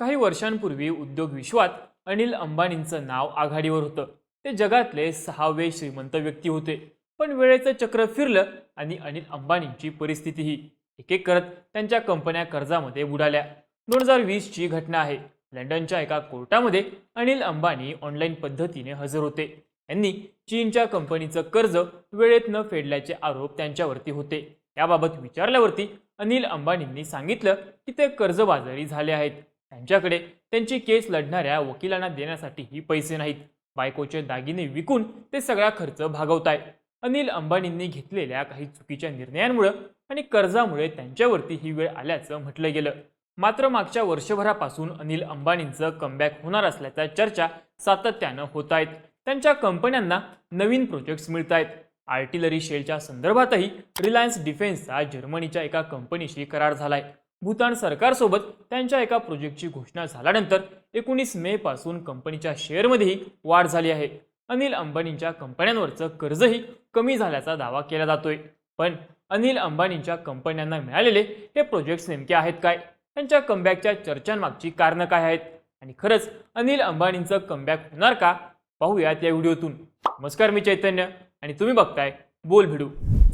काही वर्षांपूर्वी उद्योग विश्वात अनिल अंबानींचं नाव आघाडीवर होतं. ते जगातले सहावे श्रीमंत व्यक्ती होते. पण वेळेचं चक्र फिरलं आणि अनिल अंबानींची परिस्थितीही एक एक करत त्यांच्या कंपन्या कर्जामध्ये बुडाल्या. दोन हजार वीसची घटना आहे. लंडनच्या एका कोर्टामध्ये अनिल अंबानी ऑनलाईन पद्धतीने हजर होते. यांनी चीनच्या कंपनीचं कर्ज वेळेत न फेडल्याचे आरोप त्यांच्यावरती होते. याबाबत विचारल्यावरती अनिल अंबानींनी सांगितलं की ते कर्जबाजारी झाले आहेत. त्यांच्याकडे त्यांची केस लढणाऱ्या वकिलांना देण्यासाठीही पैसे नाहीत. बायकोचे दागिने विकून ते सगळा खर्च भागवतायत अनिल अंबानींनी घेतलेल्या काही चुकीच्या निर्णयांमुळे आणि कर्जामुळे त्यांच्यावरती ही वेळ आल्याचं म्हटलं गेलं. मात्र मागच्या वर्षभरापासून अनिल अंबानींचं कमबॅक होणार असल्याच्या चर्चा सातत्यानं होत आहेत त्यांच्या कंपन्यांना नवीन प्रोजेक्ट्स मिळत आहेत आर्टिलरी शेलच्या संदर्भातही रिलायन्स डिफेन्सचा जर्मनीच्या एका कंपनीशी करार झालाय. भूतान सरकारसोबत त्यांच्या एका प्रोजेक्टची घोषणा झाल्यानंतर एकोणीस मे पासून कंपनीच्या शेअरमध्येही वाढ झाली आहे. अनिल अंबानींच्या कंपन्यांवरचं कर्जही कमी झाल्याचा दावा केला जातोय. पण अनिल अंबानींच्या कंपन्यांना मिळालेले हे प्रोजेक्ट्स नेमके आहेत काय? त्यांच्या कमबॅकच्या चर्चांमागची कारणं काय आहेत? आणि खरंच अनिल अंबानींचं कमबॅक होणार का? पाहूयात या व्हिडिओतून. नमस्कार मी चैतन्य आणि तुम्ही बघताय बोल भिडू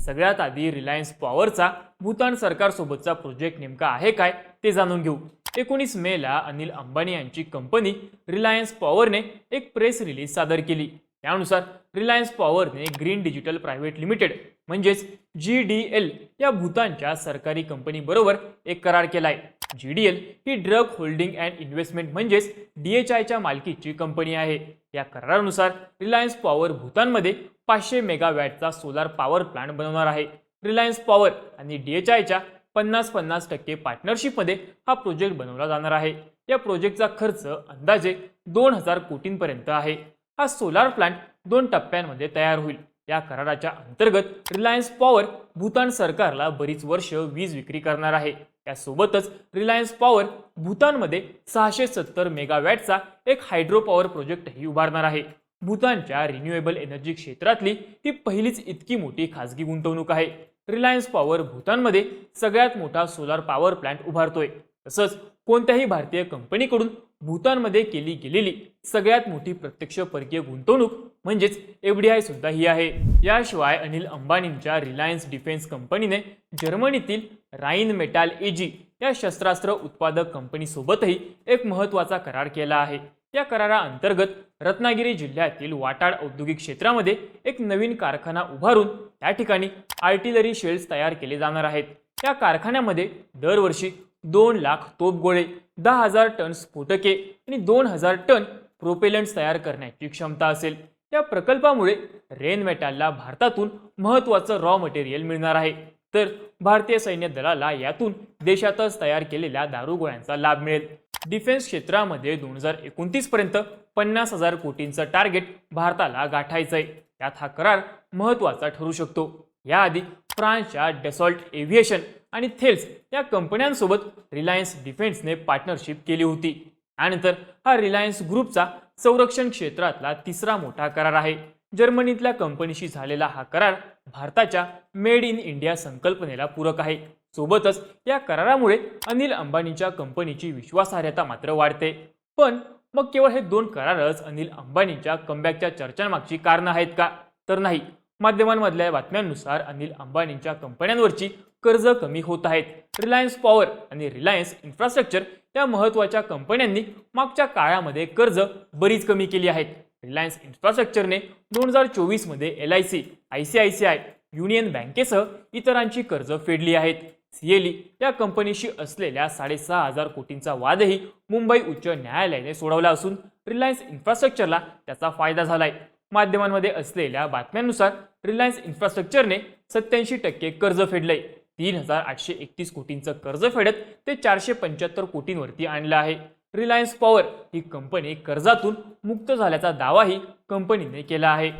सगळ्यात आधी रिलायन्स पॉवरचा भूतान सरकारसोबतचा प्रोजेक्ट नेमका आहे काय ते जाणून घेऊ. एकोणीस मेला अनिल अंबानी यांची कंपनी रिलायन्स पॉवरने एक प्रेस रिलीज सादर केली. त्यानुसार रिलायन्स पॉवरने ग्रीन डिजिटल प्रायव्हेट लिमिटेड म्हणजेच जी डी एल या भूतानच्या सरकारी कंपनीबरोबर एक करार केला आहे जी डी एल ही ड्रग होल्डिंग अँड इन्व्हेस्टमेंट म्हणजेच डी एच आयच्या मालकीची कंपनी आहे. या करारानुसार रिलायन्स पॉवर भूतानमध्ये पाचशे मेगावॅटचा सोलार पॉवर प्लांट बनवणार आहे. रिलायन्स पॉवर आणि डी एच आयच्या पन्नास पन्नास टक्के पार्टनरशिपमध्ये हा प्रोजेक्ट बनवला जाणार आहे. या प्रोजेक्टचा खर्च अंदाजे दोन हजार कोटींपर्यंत आहे. हा सोलार प्लांट दोन टप्प्यांमध्ये तयार होईल. या कराराच्या अंतर्गत रिलायन्स पॉवर भूतान सरकारला बरीच वर्ष वीज विक्री करणार आहे. त्यासोबतच रिलायन्स पॉवर भूतानमध्ये सहाशे सत्तर मेगावॅटचा एक हायड्रो पॉवर प्रोजेक्टही उभारणार आहे. भूतानच्या रिन्युएबल एनर्जी क्षेत्रातली ही पहिलीच इतकी मोठी खासगी गुंतवणूक आहे. रिलायन्स पॉवर भूतानमध्ये सगळ्यात मोठा सोलार पॉवर प्लांट उभारतोय. तसंच कोणत्याही भारतीय कंपनीकडून भूतानमध्ये केली गेलेली सगळ्यात मोठी प्रत्यक्ष परकीय गुंतवणूक म्हणजेच एफडीआय सुद्धा ही आहे. याशिवाय अनिल अंबानींच्या रिलायन्स डिफेन्स कंपनीने जर्मनीतील राईन मेटाल एजी या शस्त्रास्त्र उत्पादक कंपनीसोबतही एक महत्त्वाचा करार केला आहे. या कराराअंतर्गत रत्नागिरी जिल्ह्यातील वाटाड औद्योगिक क्षेत्रामध्ये एक नवीन कारखाना उभारून त्या ठिकाणी आर्टिलरी शेल्स तयार केले जाणार आहेत. या कारखान्यामध्ये दरवर्षी दोन लाख तोपगोळे दहा हजार टन स्फोटके आणि दोन हजार टन प्रोपेलंट्स तयार करण्याची क्षमता असेल. या प्रकल्पामुळे रेन मेटालला भारतातून महत्त्वाचं रॉ मटेरियल मिळणार आहे. तर भारतीय सैन्य दलाला यातून देशातच तयार केलेल्या दारुगोळ्यांचा लाभ मिळेल. डिफेन्स क्षेत्रामध्ये दोन हजार एकोणतीस पर्यंत पन्नास हजार कोटींचं टार्गेट भारताला गाठायचंय. त्यात हा करार महत्त्वाचा ठरू शकतो. याआधी फ्रान्सच्या डेसॉल्ट एव्हिएशन आणि थेल्स या कंपन्यांसोबत रिलायन्स डिफेन्सने पार्टनरशिप केली होती. त्यानंतर हा रिलायन्स ग्रुपचा संरक्षण क्षेत्रातला तिसरा मोठा करार आहे. जर्मनीतल्या कंपनीशी झालेला हा करार भारताच्या मेड इन इंडिया संकल्पनेला पूरक आहे. सोबतच या करारामुळे अनिल अंबानीच्या कंपनीची विश्वासार्हता मात्र वाढते. पण मग केवळ हे दोन करारच अनिल अंबानींच्या कमबॅकच्या चर्चांमागची कारणं आहेत का? तर नाही. माध्यमांमधल्या बातम्यांनुसार अनिल अंबानींच्या कंपन्यांवरची कर्ज कमी होत आहेत. रिलायन्स पॉवर आणि रिलायन्स इन्फ्रास्ट्रक्चर या महत्त्वाच्या कंपन्यांनी मागच्या काळामध्ये कर्ज बरीच कमी केली आहेत. रिलायन्स इन्फ्रास्ट्रक्चरने दोन हजार चोवीसमध्ये L I C I C I C I union बँकेसह इतरांची कर्ज फेडली आहेत. सीएलई या कंपनीशी असलेल्या साडेसहा हजार कोटींचा वादही मुंबई उच्च न्यायालयाने सोडवला असून रिलायन्स इन्फ्रास्ट्रक्चरला त्याचा फायदा झालाय. माध्यमांमध्ये असलेल्या बातम्यांनुसार रिलायन्स इन्फ्रास्ट्रक्चरने सत्याऐंशी टक्के कर्ज फेडलंय. तीन हजार आठशे एकतीस कोटींचं कर्ज फेडत ते चारशे पंच्याहत्तर कोटींवरती आणलं आहे. रिलायन्स पॉवर ही कंपनी कर्जातून मुक्त झाल्याचा दावाही कंपनीने केला आहे.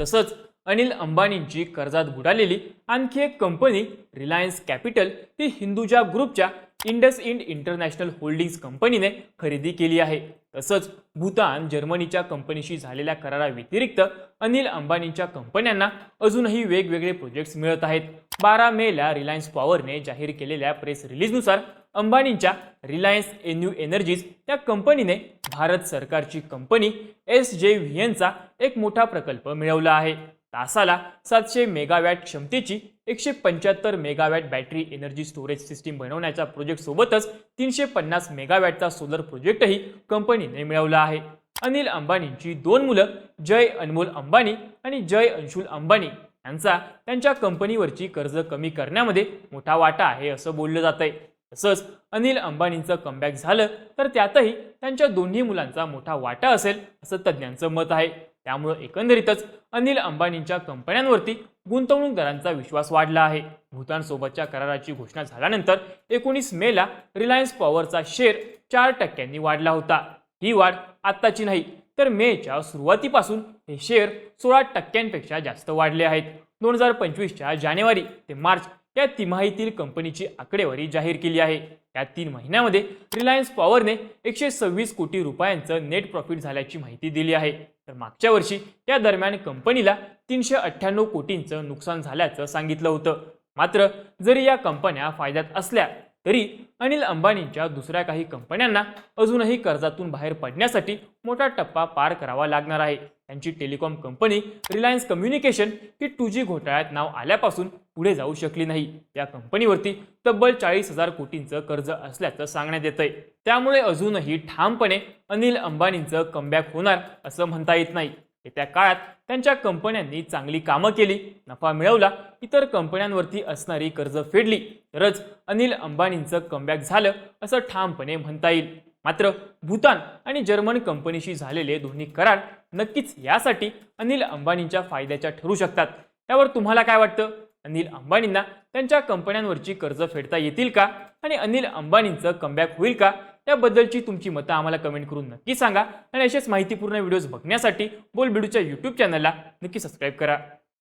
तसंच अनिल अंबानींची कर्जात बुडालेली आणखी एक कंपनी रिलायन्स कॅपिटल ही हिंदुजा ग्रुपच्या इंडस इंड इंटरनॅशनल होल्डिंग्स कंपनीने खरेदी केली आहे. तसंच भूतान जर्मनीच्या कंपनीशी झालेल्या कराराव्यतिरिक्त अनिल अंबानींच्या कंपन्यांना अजूनही वेगवेगळे प्रोजेक्ट्स मिळत आहेत. बारा मेला रिलायन्स पॉवरने जाहीर केलेल्या प्रेस रिलीजनुसार अंबानींच्या रिलायन्स एन्यू एनर्जीज या कंपनीने भारत सरकारची कंपनी एस जे व्ही एनचा एक मोठा प्रकल्प मिळवला आहे. तासाला सातशे मेगावॅट क्षमतेची एकशे पंच्याहत्तर megawatt battery energy storage system बनवण्याच्या प्रोजेक्ट सोबतच तीनशे पन्नास मेगावॅटचा सोलर प्रोजेक्टही कंपनीने मिळवला आहे. अनिल अंबानींची दोन मुलं जय अनमोल अंबानी आणि जय अंशुल अंबानी यांचा त्यांच्या कंपनीवरची कर्ज कमी करण्यामध्ये मोठा वाटा आहे असं बोललं जात आहे तसंच अनिल अंबानींचं कमबॅक झालं तर त्यातही त्यांच्या दोन्ही मुलांचा मोठा वाटा असेल असं तज्ज्ञांचं मत आहे. त्यामुळं एकंदरीतच अनिल अंबानींच्या कंपन्यांवरती गुंतवणूकदारांचा विश्वास वाढला आहे. भूतानसोबतच्या कराराची घोषणा झाल्यानंतर एकोणीस मेला रिलायन्स पॉवरचा शेअर चार टक्क्यांनी वाढला होता. ही वाढ आत्ताची नाही तर मेच्या सुरुवातीपासून हे शेअर सोळा टक्क्यांपेक्षा जास्त वाढले आहेत. दोन हजार पंचवीसच्या जानेवारी ते मार्च या तिमाहीतील कंपनीची आकडेवारी जाहीर केली आहे. या तीन महिन्यामध्ये रिलायन्स पॉवरने एकशे सव्वीस कोटी रुपयांचं नेट प्रॉफिट झाल्याची माहिती दिली आहे. तर मागच्या वर्षी या दरम्यान कंपनीला तीनशे अठ्ठ्याण्णव कोटींचं नुकसान झाल्याचं सांगितलं होतं. मात्र जरी या कंपन्या फायद्यात असल्या तरी अनिल अंबानींच्या दुसऱ्या काही कंपन्यांना अजूनही कर्जातून बाहेर पडण्यासाठी मोठा टप्पा पार करावा लागणार आहे. त्यांची टेलिकॉम कंपनी रिलायन्स कम्युनिकेशन ही टू जी घोटाळ्यात नाव आल्यापासून पुढे जाऊ शकली नाही. या कंपनीवरती तब्बल चाळीस हजार कोटींचं कर्ज असल्याचं सांगण्यात येतंय. त्यामुळे अजूनही ठामपणे अनिल अंबानींचं कमबॅक होणार असं म्हणता येत नाही. येत्या काळात त्यांच्या कंपन्यांनी चांगली कामं केली नफा मिळवला इतर कंपन्यांवरती असणारी कर्ज फेडली तरच अनिल अंबानींचं कमबॅक झालं असं ठामपणे म्हणता येईल. मात्र भूतान आणि जर्मन कंपनीशी झालेले दोन्ही करार नक्कीच यासाठी अनिल अंबानींच्या फायद्याच्या ठरू शकतात. त्यावर तुम्हाला काय वाटतं? अनिल अंबानींना त्यांच्या कंपन्यांवरची कर्ज फेडता येतील का? आणि अनिल अंबानींचं कमबॅक होईल का? याबद्दलची तुमची मतं आम्हाला कमेंट करून नक्की सांगा. आणि असेच माहितीपूर्ण व्हिडिओज बघण्यासाठी बोलबिडूच्या यूट्यूब चॅनलला नक्की सबस्क्राईब करा.